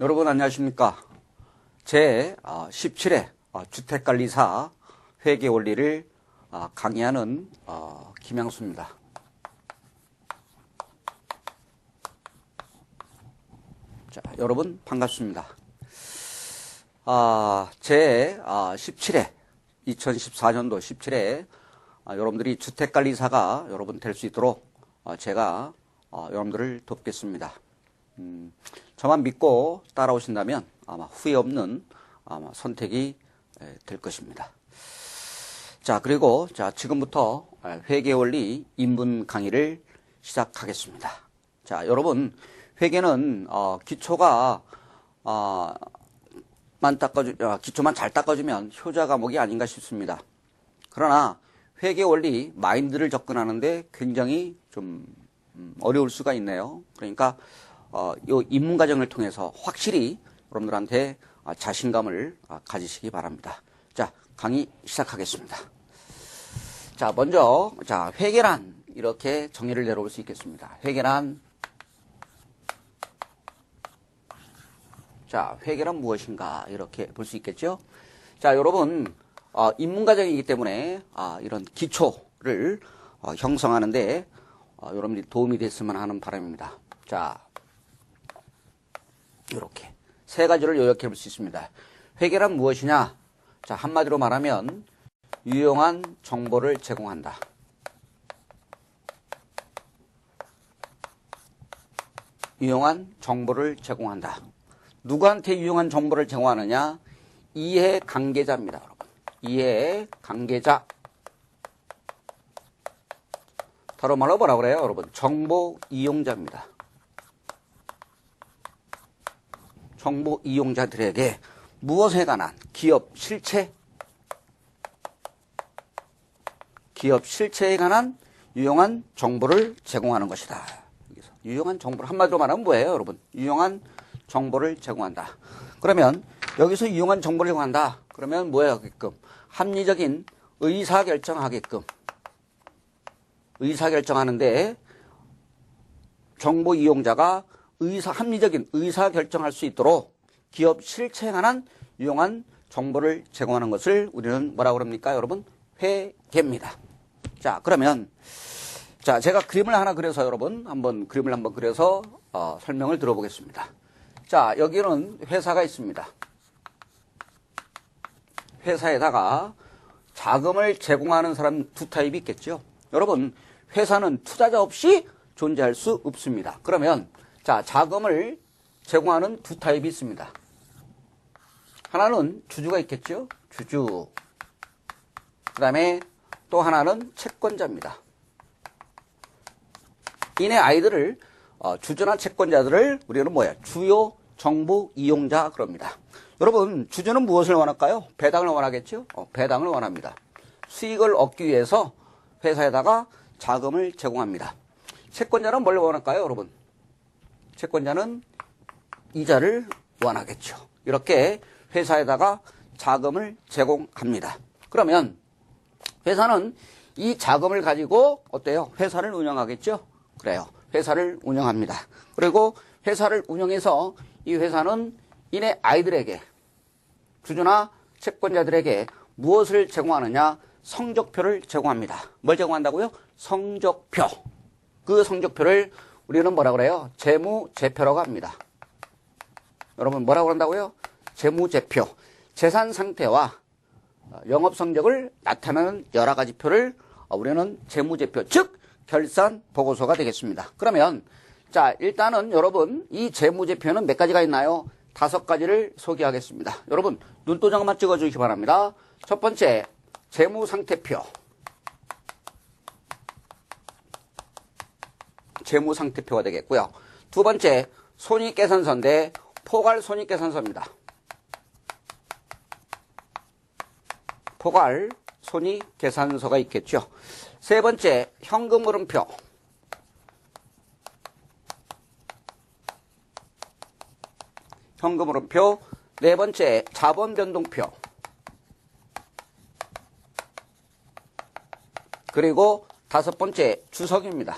여러분 안녕하십니까? 제 17회 주택관리사 회계 원리를 아, 강의하는 어, 김양수입니다. 자, 여러분 반갑습니다. 아, 제 17회 2014년도 17회 여러분들이 주택관리사가 여러분 될 수 있도록 어, 제가 어, 여러분들을 돕겠습니다. 음, 저만 믿고 따라오신다면 아마 후회 없는 아마 선택이 에, 될 것입니다. 자, 그리고 자, 지금부터 회계 원리 인분 강의를 시작하겠습니다. 자, 여러분, 회계는 어, 기초가 어, 만 닦아주, 어, 기초만 잘 닦아주면 효자 과목이 아닌가 싶습니다. 그러나 회계 원리 마인드를 접근하는데 굉장히 좀 음, 어려울 수가 있네요. 그러니까 어, 요 입문 과정을 통해서 확실히 여러분들한테 아, 자신감을 아, 가지시기 바랍니다. 자, 강의 시작하겠습니다. 자, 먼저 자, 회계란 이렇게 정의를 내려올 수 있겠습니다. 회계란 자, 회계란 무엇인가 이렇게 볼 수 있겠죠? 자, 여러분 어, 입문 과정이기 때문에 아, 이런 기초를 어, 형성하는데 어, 여러분들이 도움이 됐으면 하는 바람입니다. 자, 이렇게 세 가지를 요약해 볼 수 있습니다. 회계란 무엇이냐? 자, 한마디로 말하면 유용한 정보를 제공한다. 유용한 정보를 제공한다. 누구한테 유용한 정보를 제공하느냐? 이해 관계자입니다, 여러분. 이해 관계자. 다른 말로 뭐라 그래요, 여러분? 정보 이용자입니다. 정보 이용자들에게 무엇에 관한 기업 실체, 기업 실체에 관한 유용한 정보를 제공하는 것이다. 여기서 유용한 정보를 한마디로 말하면 뭐예요, 여러분? 유용한 정보를 제공한다. 그러면 여기서 유용한 정보를 제공한다. 그러면 뭐예요, 하게끔? 합리적인 의사 결정하게끔. 의사 결정하는데 정보 이용자가 의사 합리적인 의사 결정할 수 있도록 기업 실체에 관한 유용한 정보를 제공하는 것을 우리는 뭐라고 그럽니까, 여러분? 회계입니다. 자, 그러면 자, 제가 그림을 하나 그려서 여러분 한번 그림을 한번 그려서 어, 설명을 들어보겠습니다. 자, 여기는 회사가 있습니다. 회사에다가 자금을 제공하는 사람 두 타입이 있겠죠. 여러분, 회사는 투자자 없이 존재할 수 없습니다. 그러면 자, 자금을 제공하는 두 타입이 있습니다. 하나는 주주가 있겠죠. 주주. 그 다음에 또 하나는 채권자입니다. 이내 아이들을 어, 주주나 채권자들을 우리는 뭐야? 주요 정보 이용자 그럽니다. 여러분 주주는 무엇을 원할까요? 배당을 원하겠죠? 어, 배당을 원합니다. 수익을 얻기 위해서 회사에다가 자금을 제공합니다. 채권자는 뭘 원할까요, 여러분? 채권자는 이자를 원하겠죠. 이렇게 회사에다가 자금을 제공합니다. 그러면 회사는 이 자금을 가지고 어때요? 회사를 운영하겠죠? 그래요. 회사를 운영합니다. 그리고 회사를 운영해서 이 회사는 이내 아이들에게 주주나 채권자들에게 무엇을 제공하느냐? 성적표를 제공합니다. 뭘 제공한다고요? 성적표. 그 성적표를 우리는 뭐라 그래요? 재무제표라고 합니다. 여러분 뭐라고 한다고요? 재무제표. 재산 상태와 영업 성적을 나타내는 여러 가지 표를 우리는 재무제표, 즉 결산 보고서가 되겠습니다. 그러면 자 일단은 여러분 이 재무제표는 몇 가지가 있나요? 다섯 가지를 소개하겠습니다. 여러분 눈도장만 찍어주시기 바랍니다. 첫 번째 재무상태표. 재무상태표가 되겠고요. 두 번째 손익계산서인데 포괄 손익계산서입니다. 포괄 손익계산서가 있겠죠. 세 번째 현금 흐름표. 현금 흐름표. 네 번째 자본 변동표. 그리고 다섯 번째 주석입니다.